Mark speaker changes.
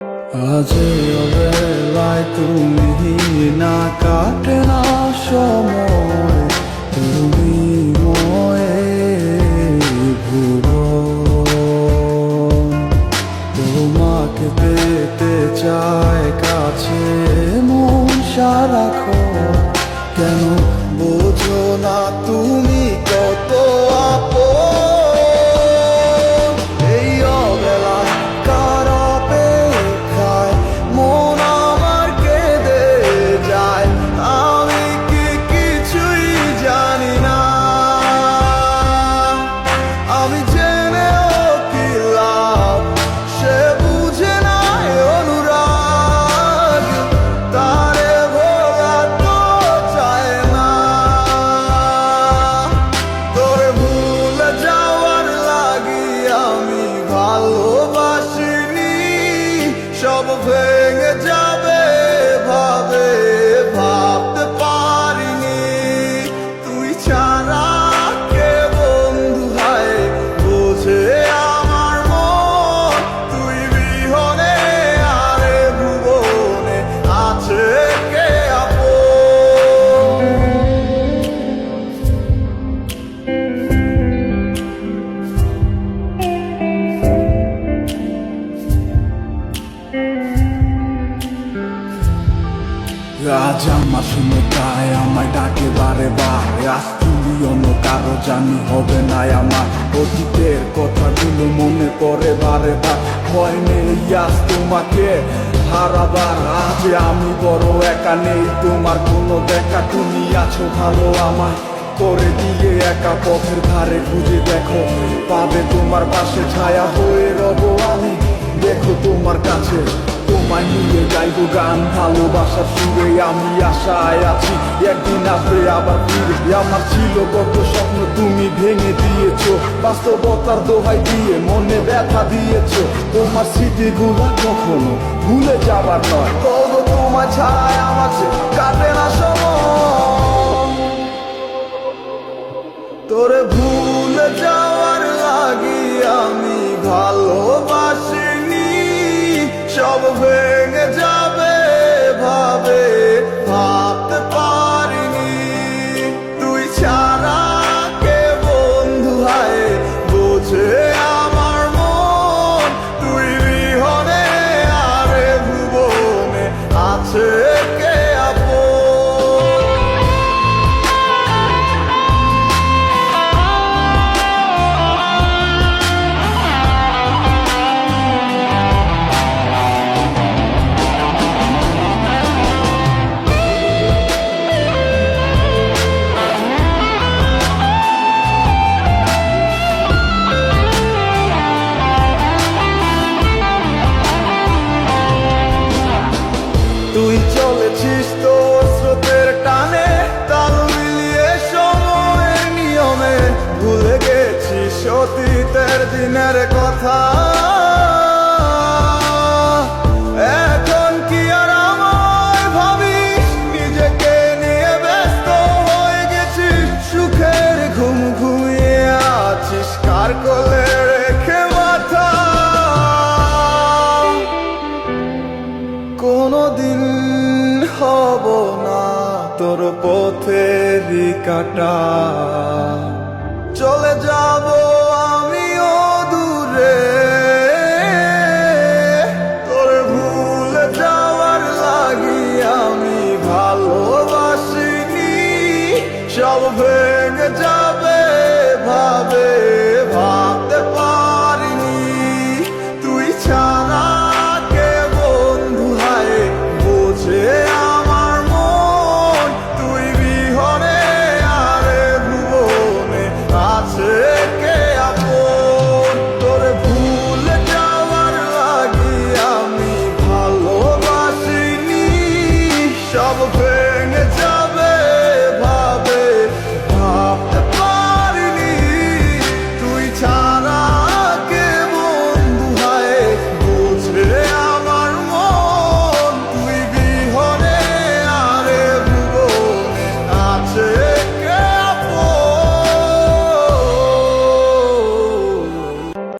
Speaker 1: আজ অবেলায় তুমি না কাটে না সময়, তুমি ময়ে ভুবন তোমাকে পেতে চায় কাছে মন সারাক্ষণ। কেন বোঝো না তুমি সব ভেঙে আজ আমার শুনে তাই আমায় ডাকে বারে বারে। আজ তুমি অন্য কারও জানি হবে না আমার। অতীতের কথাগুলো মনে পড়ে বারে বার। ভয় নেই আজ তোমাকে হারাবার। আজ আমি বড় একা নেই, তোমার কোনো দেখা। তুমি আছো ভালো আমায় করে দিয়ে একা পথের ধারে খুঁজে দেখো। পাবে তোমার পাশে ছায়া হয়ে রব আমি। দেখো তোমার কাছে গাইবো গান ভালোবাসার সুরে আমি আশায় আছি। একদিন আসবে আবার ফিরে। আমার ছিল কত স্বপ্ন তুমি ভেঙে দিয়েছ। বাস্তবতার দোহাই দিয়ে মনে ব্যথা দিয়েছ। তোমার স্মৃতিগুলো কখনো ভুলে যাবার নয়। তবু তোমার ছাড়ায় আমার কাটে না আছে অতীতের দিনের কথা। নিজেকে ব্যস্ত হয়ে সুখের কার রেখে মাথা? হব না তোর পথেরই কাটা। চলে যাব রে তোরে ভুলে যাওয়ার লাগি আমি সব ভেঙে যাবে ভাবে